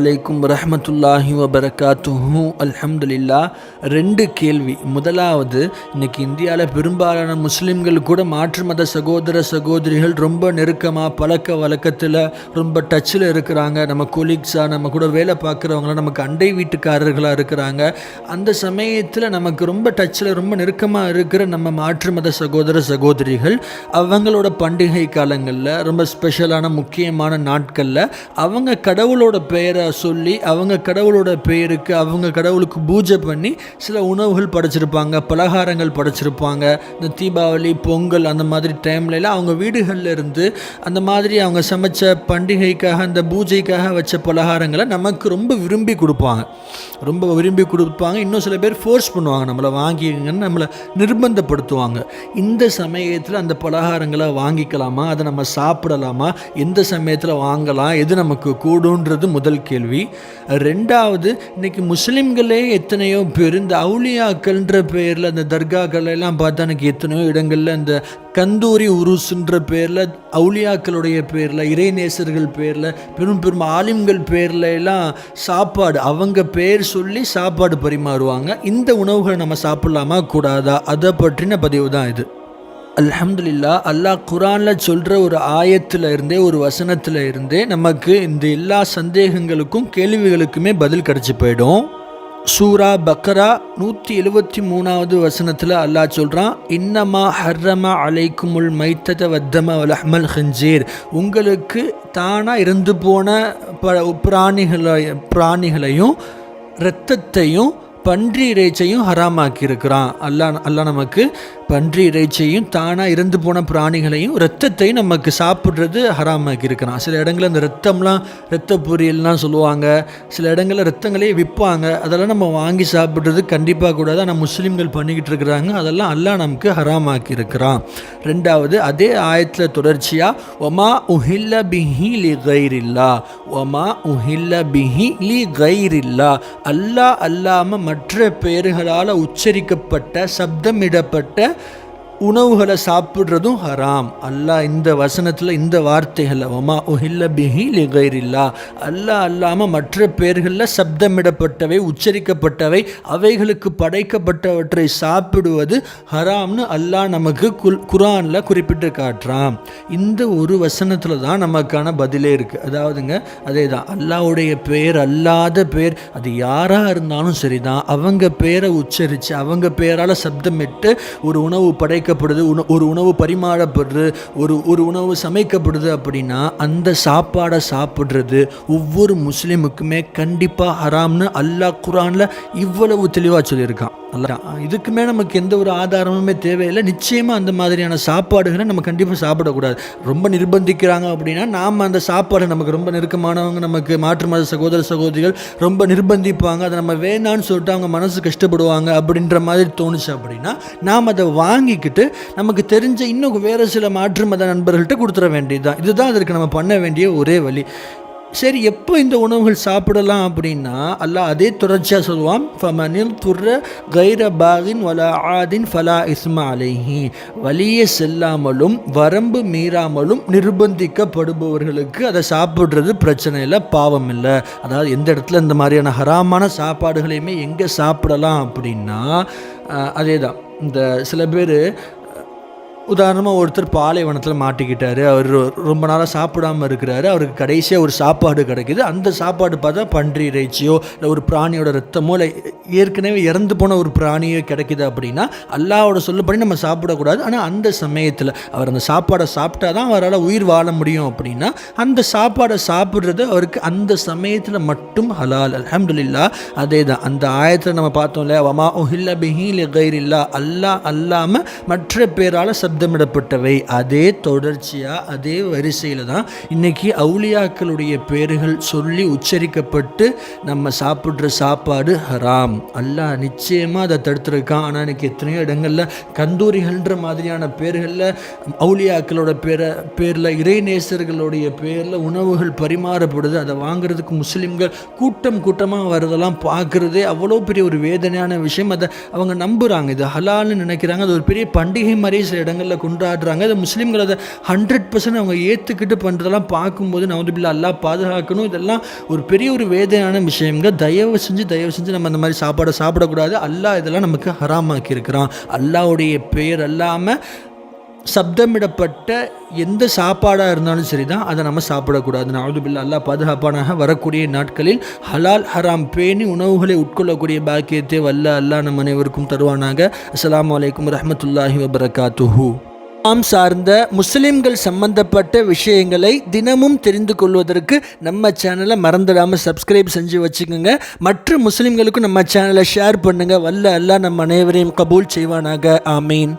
அலைக்கும் ரஹமத்துல்லாஹி வபரகாத்துஹூ. அல்ஹம்துலில்லா ரெண்டு கேள்வி. முதலாவது இன்னைக்கு இந்தியாவில் பெரும்பாலான முஸ்லீம்கள் கூட மாற்று மத சகோதர சகோதரிகள் ரொம்ப நெருக்கமாக பழக்க வழக்கத்தில் ரொம்ப டச்சில் இருக்கிறாங்க. நம்ம கொலீக்ஸாக நம்ம கூட வேலை பார்க்குறவங்களாம் நமக்கு அண்டை வீட்டுக்காரர்களாக இருக்கிறாங்க. அந்த சமயத்தில் நமக்கு ரொம்ப டச்சில் ரொம்ப நெருக்கமாக இருக்கிற நம்ம மாற்று மத சகோதர சகோதரிகள் அவங்களோட பண்டிகை காலங்களில் ரொம்ப ஸ்பெஷலான முக்கியமான நாட்களில் அவங்க கடவுளோட பெயரை சொல்லி அவங்க கடவுளோட பெயருக்கு அவங்க கடவுளுக்கு பூஜை பண்ணி சில உணவுகள் படைச்சிருப்பாங்க பலகாரங்கள் படைச்சிருப்பாங்க. இந்த தீபாவளி பொங்கல் அந்த மாதிரி டைம்லலாம் அவங்க வீடுகளில் இருந்து அந்த மாதிரி அவங்க சமைச்ச பண்டிகைக்காக அந்த பூஜைக்காக வச்ச பலகாரங்களை நமக்கு ரொம்ப விரும்பி கொடுப்பாங்க. ரொம்ப விரும்பி கொடுப்பாங்க. இன்னும் சில பேர் ஃபோர்ஸ் பண்ணுவாங்க. நம்மளை வாங்கிங்கன்னு நம்மளை நிர்பந்தப்படுத்துவாங்க. இந்த சமயத்தில் அந்த பலகாரங்களை வாங்கிக்கலாமா? அதை நம்ம சாப்பிடலாமா? எந்த சமயத்தில் வாங்கலாம்? எது நமக்கு கூடுன்றது முதல் கேள்வி. ரெண்டாவது இன்னைக்கு முஸ்லீம்களே எத்தனையோ பேர் இந்த அவுளியாக்கள்ன்ற பேரில் அந்த தர்காக்கள் எல்லாம் பார்த்தா எனக்கு எத்தனையோ இடங்களில் இந்த கந்தூரி உருசுன்ற பேரில் அவுளியாக்களுடைய பேரில் இறைநேசர்கள் பேரில் பெரும் பெரும் ஆலிம்கள் பேரில் எல்லாம் சாப்பாடு அவங்க பேர் சொல்லி சாப்பாடு பரிமாறுவாங்க. இந்த உணவுகளை நம்ம சாப்பிடலாமா? கூடாதா? அதை பற்றின பதிவு தான் இது. அல்ஹம்துலில்லா அல்லாஹ் குரானில் சொல்கிற ஒரு ஆயத்தில் இருந்தே ஒரு வசனத்தில் இருந்தே நமக்கு இந்த எல்லா சந்தேகங்களுக்கும் கேள்விகளுக்குமே பதில் கிடச்சி போயிடும். சூரா பக்கரா நூற்றி எழுபத்தி மூணாவது வசனத்தில் அல்லாஹ் சொல்கிறான் இன்னமா ஹர்ரமா அலைக்குமுல் மைத்தத வத்தம வலஹ்மல் ஹஞ்சீர் உங்களுக்கு தானாக இருந்து போன ப பிராணிகளை பிராணிகளையும் இரத்தத்தையும் பன்றி இறைச்சையும் ஹராமாக்கி இருக்கிறான் அல்லாஹ் அல்லாஹ் நமக்கு பன்றி இறைச்சியையும் தானாக இறந்து போன பிராணிகளையும் ரத்தத்தையும் நமக்கு சாப்பிட்றது ஹராமாக்கி இருக்கிறான் சில இடங்களில் அந்த ரத்தம்லாம் ரத்த பொரியல்லாம் சொல்லுவாங்க. சில இடங்களில் ரத்தங்களே விற்பாங்க. அதெல்லாம் நம்ம வாங்கி சாப்பிட்றது கண்டிப்பாக கூடாது. ஆனால் முஸ்லீம்கள் பண்ணிக்கிட்டு இருக்கிறாங்க. அதெல்லாம் அல்லாஹ் நமக்கு ஹராமாக்கி இருக்கிறான். ரெண்டாவது அதே ஆயத்தில் தொடர்ச்சியாக ஒமா உஹில்ல பிஹி லி கைரில்லா. ஒமா உஹில்ல பிஹி லி கைரில்லா. அல்லாஹ் அல்லாமல் மற்ற பெயர்களால் உச்சரிக்கப்பட்ட சப்தமிடப்பட்ட உணவுகளை சாப்பிட்றதும் ஹராம். அல்லாஹ் இந்த வசனத்தில் இந்த வார்த்தைகள் ஒமா ஒஹில்ல பிஹி லிகைரில்லா. அல்லாஹ் அல்லாமல் மற்ற பேர்களில் சப்தமிடப்பட்டவை உச்சரிக்கப்பட்டவை அவைகளுக்கு படைக்கப்பட்டவற்றை சாப்பிடுவது ஹராம்னு அல்லாஹ் நமக்கு குல் குரானில் குறிப்பிட்டு காட்டுறான். இந்த ஒரு வசனத்தில் தான் நமக்கான பதிலே இருக்குது அதாவதுங்க அதே தான் அல்லாஹ்வுடைய பேர் அல்லாத பேர் அது யாராக இருந்தாலும் சரி தான் அவங்க பேரை உச்சரித்து அவங்க பேரால் சப்தமிட்டு ஒரு உணவு படைக்க படைக்கப்படுது உண ஒரு உணவு பரிமாறப்படுது ஒரு ஒரு உணவு சமைக்கப்படுது அப்படின்னா அந்த சாப்பாடை சாப்பிட்றது ஒவ்வொரு முஸ்லீமுக்குமே கண்டிப்பாக ஹராம்னு அல்லாஹ் குரானில் இவ்வளவு தெளிவாக சொல்லியிருக்கான். அல்ல இதுக்குமே நமக்கு எந்த ஒரு ஆதாரமுமே தேவையில்லை. நிச்சயமாக அந்த மாதிரியான சாப்பாடுகளை நம்ம கண்டிப்பாக சாப்பிடக்கூடாது. ரொம்ப நிர்பந்திக்கிறாங்க அப்படின்னா நாம் அந்த சாப்பாடை நமக்கு ரொம்ப நெருக்கமானவங்க நமக்கு மாற்று மத சகோதர சகோதரிகள் ரொம்ப நிர்பந்திப்பாங்க. அதை நம்ம வேணான்னு சொல்லிட்டு அவங்க மனசு கஷ்டப்படுவாங்க அப்படின்ற மாதிரி தோணுச்சு அப்படின்னா நாம் அதை வாங்கிக்கிட்டு நமக்கு தெரிஞ்ச இன்னும் வேறு சில மாற்று மத நண்பர்கள்ட்ட கொடுத்துட வேண்டியது தான் இதுதான் அதற்கு நம்ம பண்ண வேண்டிய ஒரே வழி. சரி எப்போ இந்த உணவுகள் சாப்பிடலாம் அப்படின்னா அல்லா அதே தொடர்ச்சியாக சொல்லுவான் ஃபமனில் துர்ர கைர பாகின் வலா ஆதின் ஃபலா இஸ்மா அலைஹி. வலிய செல்லாமலும் வரம்பு மீறாமலும் நிர்பந்திக்கப்படுபவர்களுக்கு அதை சாப்பிட்றது பிரச்சனை இல்லை பாவம் இல்லை. அதாவது எந்த இடத்துல இந்த மாதிரியான ஹராமான சாப்பாடுகளையுமே எங்கே சாப்பிடலாம் அப்படின்னா அதே தான் இந்த சில பேர் உதாரணமாக ஒருத்தர் பாலைவனத்தில் மாட்டிக்கிட்டாரு அவர் ரொம்ப நாளாக சாப்பிடாமல் இருக்கிறாரு அவருக்கு கடைசியாக ஒரு சாப்பாடு கிடைக்குது. அந்த சாப்பாடு பார்த்தா பன்றி இறைச்சியோ இல்லை ஒரு பிராணியோட ரத்தமோ இல்லை ஏற்கனவே இறந்து போன ஒரு பிராணியோ கிடைக்குது அப்படின்னா அல்லாவோட சொல்லப்படி நம்ம சாப்பிடக்கூடாது. ஆனால் அந்த சமயத்தில் அவர் அந்த சாப்பாடை சாப்பிட்டா தான் அவரால் உயிர் வாழ முடியும் அப்படின்னா அந்த சாப்பாடை சாப்பிட்றது அவருக்கு அந்த சமயத்தில் மட்டும் ஹலால். அலமதுல்லா அதே தான் அந்த ஆயத்தில் நம்ம பார்த்தோம்ல வமா ஒஹில்ல பிஹில் கைரில்லா அல்லா அல்லாமல் மற்ற பேரால் சப் சப்தமிடப்பட்டவை அதே தொடர்ச்சியாக அதே வரிசையில் தான் இன்றைக்கி அவுளியாக்களுடைய பேர்கள் சொல்லி உச்சரிக்கப்பட்டு நம்ம சாப்பிட்ற சாப்பாடு ஹராம். அல்லாஹ் நிச்சயமாக அதை தடுத்துருக்கான். ஆனால் இன்றைக்கி எத்தனையோ இடங்களில் கந்தூரிகள்ன்ற மாதிரியான பேர்களில் அவுளியாக்களோட பேரை பேரில் இறைநேசர்களுடைய பேரில் உணவுகள் பரிமாறப்படுது. அதை வாங்குறதுக்கு முஸ்லீம்கள் கூட்டம் கூட்டமாக வரதெல்லாம் பார்க்குறதே அவ்வளோ பெரிய ஒரு வேதனையான விஷயம். அதை அவங்க நம்புகிறாங்க இது ஹலால்னு நினைக்கிறாங்க. அது ஒரு பெரிய பண்டிகை மாதிரி சில இடங்களில் நாட்களில் கொண்டாடுறாங்க இதை முஸ்லீம்கள் அதை ஹண்ட்ரட் பர்சன்ட் அவங்க ஏற்றுக்கிட்டு பண்ணுறதெல்லாம் பார்க்கும்போது நவதுபில்லா எல்லாம் பாதுகாக்கணும். இதெல்லாம் ஒரு பெரிய ஒரு வேதனையான விஷயங்க தயவு செஞ்சு தயவு செஞ்சு நம்ம அந்த மாதிரி சாப்பாடை சாப்பிடக்கூடாது. அல்லாஹ் இதெல்லாம் நமக்கு ஹராமாக்கி இருக்கிறான் அல்லாஹ்வுடைய பெயர் அல்லாமல் சப்தமிடப்பட்ட எந்த சாப்பாடாக இருந்தாலும் சரி தான் அதை நம்ம சாப்பிடக்கூடாது நாவுதுபில்லா அல்லா பாதுகாப்பானாக வரக்கூடிய நாட்களில் ஹலால் ஹராம் பேணி உணவுகளை உட்கொள்ளக்கூடிய பாக்கியத்தை வல்ல அல்லாஹ் நம் அனைவருக்கும் தருவானாக. அஸ்லாம் அலைக்கும் ரஹமத்துல்லாஹி வபரகாத்துஹு. ஆம் சார்ந்த முஸ்லிம்கள் சம்பந்தப்பட்ட விஷயங்களை தினமும் தெரிந்து கொள்வதற்கு நம்ம சேனலை மறந்துடாமல் சப்ஸ்கிரைப் செஞ்சு வச்சுக்கோங்க. மற்ற முஸ்லிம்களுக்கும் நம்ம சேனலை ஷேர் பண்ணுங்கள் வல்ல அல்லாஹ் நம் அனைவரையும் கபூல் செய்வானாக. ஆமீன்.